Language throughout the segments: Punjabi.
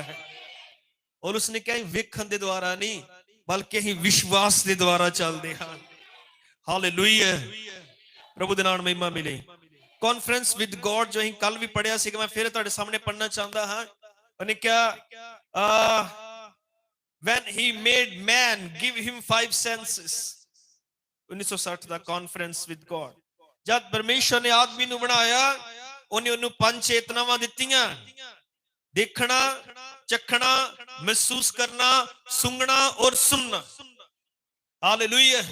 ਰਿਹਾ ਹੈ। ਔਰ ਉਸਨੇ ਕਿਹਾ ਵੇਖਣ ਦੇ ਦੁਆਰਾ ਨਹੀਂ, ਬਲਕਿ ਅਸੀਂ ਵਿਸ਼ਵਾਸ ਦੇ ਦੁਆਰਾ ਚੱਲਦੇ ਹਾਂ। ਹਾਲੇਲੂਇਆ ਪ੍ਰਭੂ ਦੇ ਨਾਮ ਮਹਿਮਾ ਮਿਲੇ। ਕਾਨਫਰੰਸ ਵਿਦ ਗੋਡ ਜੋ ਅਸੀਂ ਕੱਲ ਵੀ ਪੜਿਆ ਸੀਗਾ, ਮੈਂ ਫਿਰ ਤੁਹਾਡੇ ਸਾਹਮਣੇ ਪੜਨਾ ਚਾਹੁੰਦਾ ਹਾਂ। ਉਹਨੇ ਕਿਹਾ when he made man, give him five senses. 1960 ਦਾ ਕਾਨਫਰੰਸ ਵਿਦ ਗੋਡ ਜਦ ਪਰਮੇਸ਼ਰ ਨੇ ਆਦਮੀ ਨੂੰ ਬਣਾਇਆ, ਉਹਨੇ ਉਹਨੂੰ ਪੰਜ ਚੇਤਨਾਵਾਂ ਦਿੱਤੀਆਂ। ਦੇਖਣਾ ਚੱਖਣਾ, ਮਹਿਸੂਸ ਕਰਨਾ ਸੁੰਘਣਾ ਔਰ ਸੁਣਨਾ। ਹਾਲੇਲੂਇਆ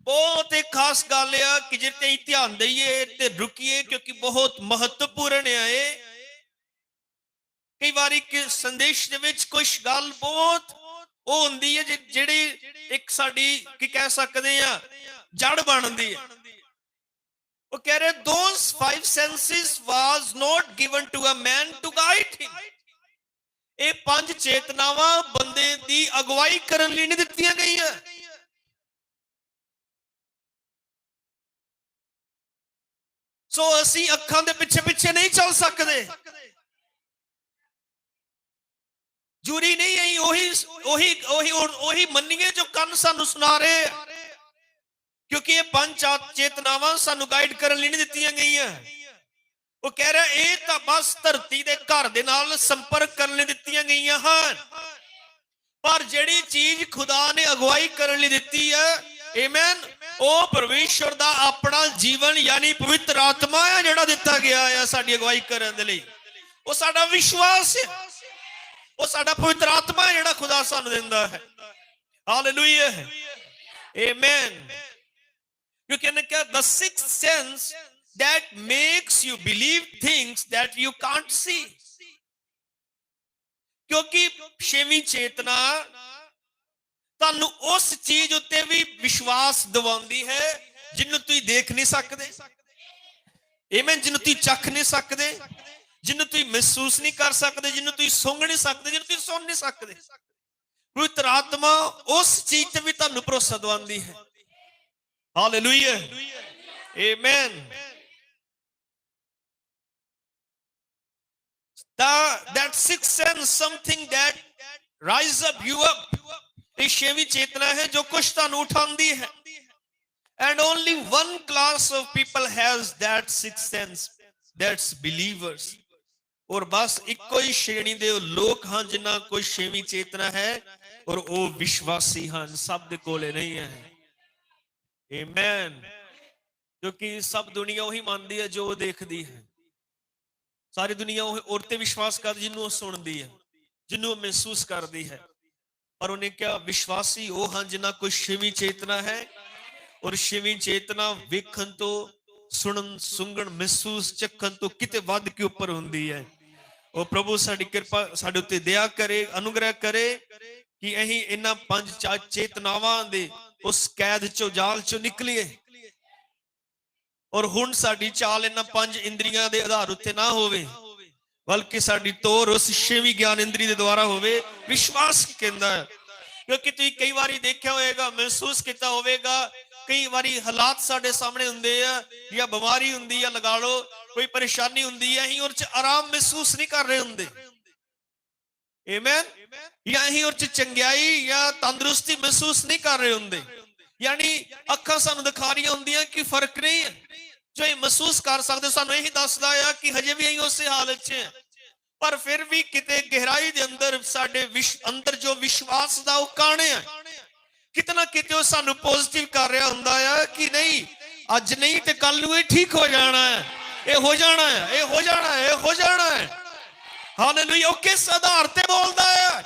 ਬਹੁਤ ਇੱਕ ਖਾਸ ਗੱਲ ਆ ਕਿ ਜੇ ਤੇ ਧਿਆਨ ਦਈਏ ਤੇ ਰੁਕੀਏ ਕਿਉਂਕਿ ਬਹੁਤ ਮਹੱਤਵਪੂਰਨ ਹੈ ਇਹ। ਕਈ ਵਾਰੀ ਕਿ ਸੰਦੇਸ਼ ਦੇ ਵਿੱਚ ਕੁਝ ਗੱਲ ਬਹੁਤ ਉਹ ਹੁੰਦੀ ਹੈ ਜਿ- ਜਿਹੜੀ ਇੱਕ ਸਾਡੀ ਕੀ ਕਹਿ ਸਕਦੇ ਆ, ਜੜ ਬਣਦੀ ਹੈ ਉਹ ਕਹਿ ਰਹੇ those five senses was not given to a man to guide him ਇਹ ਪੰਜ ਚੇਤਨਾਵਾਂ ਬੰਦੇ ਦੀ ਅਗਵਾਈ ਕਰਨ ਲਈ ਨਹੀਂ ਦਿੱਤੀਆਂ ਗਈਆਂ। ਸੋ ਅਸੀਂ ਅੱਖਾਂ ਦੇ ਪਿੱਛੇ ਪਿੱਛੇ ਨਹੀਂ ਚੱਲ ਸਕਦੇ। ਜੂਰੀ ਨਹੀਂ ਆਈ ਉਹੀ ਉਹੀ ਉਹੀ ਉਹੀ ਮੰਨੀਏ ਜੋ ਕੰਨ ਸਾਨੂੰ ਸੁਣਾ ਰਹੇ ਕਿਉਂਕਿ ਇਹ ਪੰਜ ਆ- ਚੇਤਨਾਵਾਂ ਸਾਨੂੰ ਗਾਈਡ ਕਰਨ ਲਈ ਨਹੀਂ ਦਿੱਤੀਆਂ ਗਈਆਂ। ਉਹ ਕਹਿ ਰਿਹਾ, ਇਹ ਤਾਂ ਬਸ ਧਰਤੀ ਦੇ ਘਰ ਦੇ ਨਾਲ ਸੰਪਰਕ ਕਰਨ ਲਈ ਦਿੱਤੀਆਂ ਗਈਆਂ ਹਨ। ਪਰ ਜਿਹੜੀ ਚੀਜ਼ ਖੁਦਾ ਨੇ ਅਗਵਾਈ ਕਰਨ ਲਈ ਦਿੱਤੀ ਹੈ ਆਮੇਨ ਉਹ ਪਰਮੇਸ਼ਰ ਦਾ ਆਪਣਾ ਜੀਵਨ ਯਾਨੀ ਪਵਿੱਤਰ ਆਤਮਾ ਹੈ ਜਿਹੜਾ ਦਿੱਤਾ ਗਿਆ ਹੈ ਸਾਡੀ ਅਗਵਾਈ ਕਰਨ ਦੇ ਲਈ। ਉਹ ਸਾਡਾ ਵਿਸ਼ਵਾਸ ਹੈ ਉਹ ਸਾਡਾ ਪਵਿੱਤਰ ਆਤਮਾ ਹੈ ਜਿਹੜਾ ਖੁਦਾ ਸਾਨੂੰ ਦਿੰਦਾ ਹੈ। Hallelujah amen you can get the six sense that makes you believe things that you can't see. ਕਿਉਂਕਿ ਛੇਵੀਂ ਚੇਤਨਾ ਤੁਹਾਨੂੰ ਉਸ ਚੀਜ਼ ਉੱਤੇ ਵੀ ਵਿਸ਼ਵਾਸ ਦਿਵਾਉਂਦੀ ਹੈ ਜਿਹਨੂੰ ਤੁਸੀਂ ਦੇਖ ਨਹੀਂ ਸਕਦੇ। ਆਮੇਨ ਜਿਹਨੂੰ ਤੁਸੀਂ ਚੱਖ ਨਹੀਂ ਸਕਦੇ ਜਿਹਨੂੰ ਤੁਸੀਂ ਮਹਿਸੂਸ ਨਹੀਂ ਕਰ ਸਕਦੇ ਜਿਹਨੂੰ ਤੁਸੀਂ ਸੁੰਘ ਨਹੀਂ ਸਕਦੇ ਜਿਹਨੂੰ ਤੁਸੀਂ ਸੁਣ ਨਹੀਂ ਸਕਦੇ। ਪਵਿੱਤਰ ਆਤਮਾ ਉਸ ਚੀਜ਼ ਤੇ ਵੀ ਤੁਹਾਨੂੰ ਭਰੋਸਾ ਦਿਵਾਉਂਦੀ ਹੈ। Hallelujah amen the that sixth sense something that rise up you up ਇਹ ਛੇਵੀਂ ਚੇਤਨਾ ਹੈ ਜੋ ਕੁਝ ਤੁਹਾਨੂੰ ਉਠਾਉਂਦੀ ਹੈ and only one class of people has that sixth sense that's believers ਔਰ ਬਸ ਇੱਕੋ ਹੀ ਸ਼੍ਰੇਣੀ ਦੇ ਉਹ ਲੋਕ ਹਨ ਜਿਨ੍ਹਾਂ ਕੋਈ ਛੇਵੀਂ ਚੇਤਨਾ ਹੈ ਔਰ ਉਹ ਵਿਸ਼ਵਾਸੀ ਹਨ ਸਭ ਦੇ ਕੋਲੇ ਨਹੀਂ ਹੈ ਆਮੇਨ ਕਿਉਂਕਿ ਸਭ ਦੁਨੀਆ ਉਹੀ ਮੰਨਦੀ ਹੈ ਜੋ ਉਹ ਦੇਖਦੀ ਹੈ ਸਾਰੀ ਦੁਨੀਆ ਉਹ ਔਰ ਤੇ ਵਿਸ਼ਵਾਸ ਕਰਦੀ ਜਿਹਨੂੰ ਉਹ ਸੁਣਦੀ ਹੈ, ਜਿਹਨੂੰ ਉਹ ਮਹਿਸੂਸ ਕਰਦੀ ਹੈ। ਪਰ ਉਹਨੇ ਕਿਹਾ, ਵਿਸ਼ਵਾਸੀ ਉਹ ਹਨ ਜਿਨ੍ਹਾਂ ਕੋਈ ਛੇਵੀਂ ਚੇਤਨਾ ਹੈ ਔਰ ਛੇਵੀਂ ਚੇਤਨਾ ਵੇਖਣ ਤੋਂ, ਸੁਣਨ, ਸੁੰਗਣ, ਮਹਿਸੂਸ, ਚੱਖਣ ਤੋਂ ਕਿਤੇ ਵੱਧ ਕੇ ਉੱਪਰ ਹੁੰਦੀ ਹੈ। ਉਹ ਪ੍ਰਭੂ ਸਾਡੀ ਕਿਰਪਾ, ਸਾਡੇ ਉੱਤੇ ਦਇਆ ਕਰੇ, ਅਨੁਗ੍ਰਹਿ ਕਰੇ ਕਿ ਅਸੀਂ ਇਹਨਾਂ ਪੰਜ ਚਾ- ਚੇਤਨਾਵਾਂ ਦੇ ਉਸ ਕੈਦ ਚੋਂ, ਜਾਲ ਚੋਂ ਨਿਕਲੀਏ। ਔਰ ਹੁਣ ਸਾਡੀ ਚਾਲ ਇਹਨਾਂ ਪੰਜ ਇੰਦਰੀਆਂ ਦੇ ਆਧਾਰ ਉੱਤੇ ਨਾ ਹੋਵੇ, ਬਲਕਿ ਸਾਡੀ ਤੋਰ ਉਸ ਛੇਵੀਂ ਗਿਆਨ ਇੰਦਰੀ ਦੇ ਦੁਆਰਾ ਹੋਵੇ, ਵਿਸ਼ਵਾਸ ਕਹਿੰਦਾ ਹੈ। ਕਿਉਂਕਿ ਤੁਸੀਂ ਕਈ ਵਾਰੀ ਦੇਖਿਆ ਹੋਵੇਗਾ, ਮਹਿਸੂਸ ਕੀਤਾ ਹੋਵੇਗਾ, ਕਈ ਵਾਰੀ ਹਾਲਾਤ ਸਾਡੇ ਸਾਹਮਣੇ ਹੁੰਦੇ ਆ, ਜਾਂ ਬਿਮਾਰੀ ਹੁੰਦੀ ਆ, ਲਗਾ ਲਓ, ਕੋਈ ਪਰੇਸ਼ਾਨੀ ਹੁੰਦੀ ਹੈ ਅਸੀਂ ਉਹ ਚ ਆਰਾਮ ਮਹਿਸੂਸ ਨਹੀਂ ਕਰ ਰਹੇ ਹੁੰਦੇ। ਆਮੇਨ ਜਾਂ ਅਸੀਂ ਉਹ ਚ ਚੰਗਿਆਈ ਜਾਂ ਤੰਦਰੁਸਤੀ ਮਹਿਸੂਸ ਨਹੀਂ ਕਰ ਰਹੇ ਹੁੰਦੇ। ਯਾਨੀ ਅੱਖਾਂ ਸਾਨੂੰ ਦਿਖਾ ਰਹੀਆਂ ਹੁੰਦੀਆਂ ਕਿ ਫ਼ਰਕ ਨਹੀਂ ਹੈ। ਜੋ ਇਹ ਮਹਿਸੂਸ ਕਰ ਸਕਦੇ ਸਾਨੂੰ ਇਹੀ ਦੱਸਦਾ ਆ ਕਿ ਹਜੇ ਵੀ ਅਸੀਂ ਉਸੇ ਹਾਲਤ 'ਚ ਹਾਂ। ਪਰ ਫਿਰ ਵੀ ਕਿਤੇ ਗਹਿਰਾਈ ਦੇ ਅੰਦਰ ਸਾਡੇ ਅੰਦਰ ਜੋ ਵਿਸ਼ਵਾਸ ਦਾ ਉਹ ਕਾਣੇ ਆ। ਕਿਤਨਾ ਕਿਤੇ ਉਹ ਸਾਨੂੰ ਪੋਜ਼ਿਟਿਵ ਕਰ ਰਿਹਾ ਹੁੰਦਾ ਆ ਕਿ ਨਹੀਂ, ਅੱਜ ਨਹੀਂ ਤੇ ਕੱਲ ਨੂੰ ਇਹ ਠੀਕ ਹੋ ਜਾਣਾ ਹੈ। ਇਹ ਹੋ ਜਾਣਾ ਹੈ, ਇਹ ਹੋ ਜਾਣਾ ਹੈ, ਇਹ ਹੋ ਜਾਣਾ ਹੈ। ਹਾਲੇਲੂਇਆ ਉਹ ਕਿਸ ਆਧਾਰ ਤੇ ਬੋਲਦਾ ਹੈ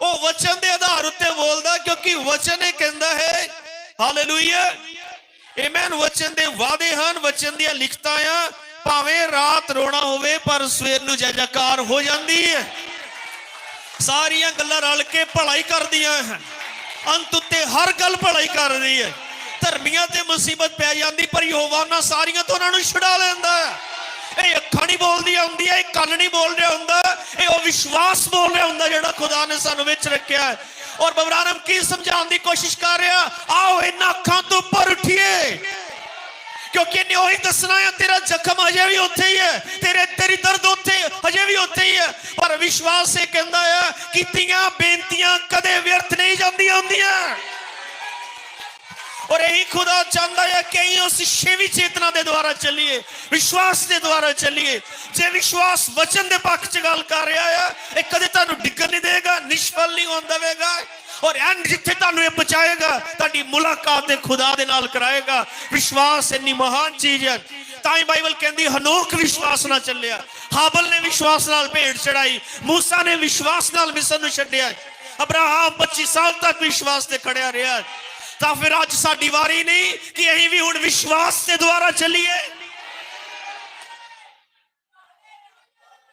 ਉਹ ਵਚਨ ਦੇ ਆਧਾਰ ਉੱਤੇ ਬੋਲਦਾ ਕਿਉਂਕਿ ਵਚਨ ਇਹ ਕਹਿੰਦਾ ਹੈ ਹਾਲੇਲੂਇਆ ਆਮੇਨ ਵਚਨ ਦੇ ਵਾਅਦੇ ਹਨ, ਵਚਨ ਦੀਆਂ ਲਿਖਤਾਂ ਆ। ਭਾਵੇਂ ਰਾਤ ਰੋਣਾ ਹੋਵੇ, ਪਰ ਸਵੇਰ ਨੂੰ ਜੈ ਜੈਕਾਰ ਹੋ ਜਾਂਦੀ ਹੈ ਸਾਰੀਆਂ ਗੱਲਾਂ ਰਲ ਕੇ ਭਲਾਈ ਕਰਦੀਆਂ ਹਨ। ਅੰਤ ਉੱਤੇ ਹਰ ਗੱਲ ਭਲਾਈ ਕਰਦੀ ਹੈ ਧਰਮੀਆਂ ਤੇ ਮੁਸੀਬਤ ਪੈ ਜਾਂਦੀ, ਪਰ ਯਹੋਵਾ ਨਾਲ ਸਾਰੀਆਂ ਤੋਂ ਉਹਨਾਂ ਨੂੰ ਛੁਡਾ ਲੈਂਦਾ ਹੈ ਇਹ ਅੱਖਾਂ ਨਹੀਂ ਬੋਲਦੀਆਂ ਹੁੰਦੀਆਂ, ਇਹ ਕੰਨ ਨਹੀਂ ਬੋਲ ਰਿਹਾ ਹੁੰਦਾ। ਇਹ ਉਹ ਵਿਸ਼ਵਾਸ ਬੋਲ ਰਿਹਾ ਹੁੰਦਾ ਜਿਹੜਾ ਖੁਦਾ ਨੇ ਸਾਨੂੰ ਵਿੱਚ ਰੱਖਿਆ ਹੈ ਔਰ ਬਬਰਾਨਮ ਕੀ ਸਮਝਾਉਣ ਦੀ ਕੋਸ਼ਿਸ਼ ਕਰ ਰਿਹਾ? ਆਓ ਇਹਨਾਂ ਅੱਖਾਂ ਤੋਂ ਉੱਪਰ ਉਠੀਏ। ਕਿਉਂਕਿ ਇਹਨੇ ਉਹੀ ਦੱਸਣਾ ਹੈ, ਤੇਰਾ ਜ਼ਖਮ ਹਜੇ ਵੀ ਉੱਥੇ ਹੀ ਹੈ, ਤੇਰੇ ਤੇਰੀ ਦਰਦ ਉੱਥੇ ਹਜੇ ਵੀ ਉੱਥੇ ਹੀ ਹੈ। ਪਰ ਵਿਸ਼ਵਾਸ ਇਹ ਕਹਿੰਦਾ ਹੈ ਕੀਤੀਆਂ ਬੇਨਤੀਆਂ ਕਦੇ ਵਿਅਰਥ ਨਹੀਂ ਜਾਂਦੀਆਂ ਹੁੰਦੀਆਂ। ਔਰ ਇਹੀ ਖੁਦਾ ਚਾਹੁੰਦਾ ਹੈ ਕਿ ਅਸੀਂ ਉਸ ਛੇਵੀਂ ਚੇਤਨਾ ਦੇ ਦੁਆਰਾ ਚੱਲੀਏ ਵਿਸ਼ਵਾਸ ਦੇ ਦੁਆਰਾ ਚੱਲੀਏ ਜੇ ਵਿਸ਼ਵਾਸ ਵਚਨ ਦੇ ਪੱਖ 'ਚ ਗੱਲ ਕਰ ਰਿਹਾ ਹੈ ਇਹ ਕਦੇ ਤੁਹਾਨੂੰ ਡਿੱਗਣ ਨਹੀਂ ਦੇਗਾ ਨਿਸ਼ਫਲ ਨਹੀਂ ਹੋਣ ਦੇਵੇਗਾ ਔਰ ਐਂਡ ਜਿੱਥੇ ਤੁਹਾਨੂੰ ਇਹ ਪਹੁੰਚਾਏਗਾ ਤੁਹਾਡੀ ਮੁਲਾਕਾਤ ਤੇ ਖੁਦਾ ਦੇ ਨਾਲ ਕਰਾਏਗਾ ਵਿਸ਼ਵਾਸ ਇੰਨੀ ਮਹਾਨ ਚੀਜ਼ ਹੈ ਤਾਂ ਹੀ ਬਾਈਬਲ ਕਹਿੰਦੀ ਹਨੋਕ ਵਿਸ਼ਵਾਸ ਨਾਲ ਚੱਲਿਆ ਹਾਬਲ ਨੇ ਵਿਸ਼ਵਾਸ ਨਾਲ ਭੇਡ ਚੜਾਈ ਮੂਸਾ ਨੇ ਵਿਸ਼ਵਾਸ ਨਾਲ ਮਿਸਰ ਨੂੰ ਛੱਡਿਆ ਅਬਰਾਹਮ 25 ਸਾਲ ਤੱਕ ਵਿਸ਼ਵਾਸ ਤੇ ਖੜਿਆ ਰਿਹਾ ਤਾਂ ਫਿਰ ਅੱਜ ਸਾਡੀ ਵਾਰੀ ਨਹੀਂ ਕਿ ਅਸੀਂ ਵੀ ਹੁਣ ਵਿਸ਼ਵਾਸ ਦੇ ਦੁਆਰਾ ਚੱਲੀਏ।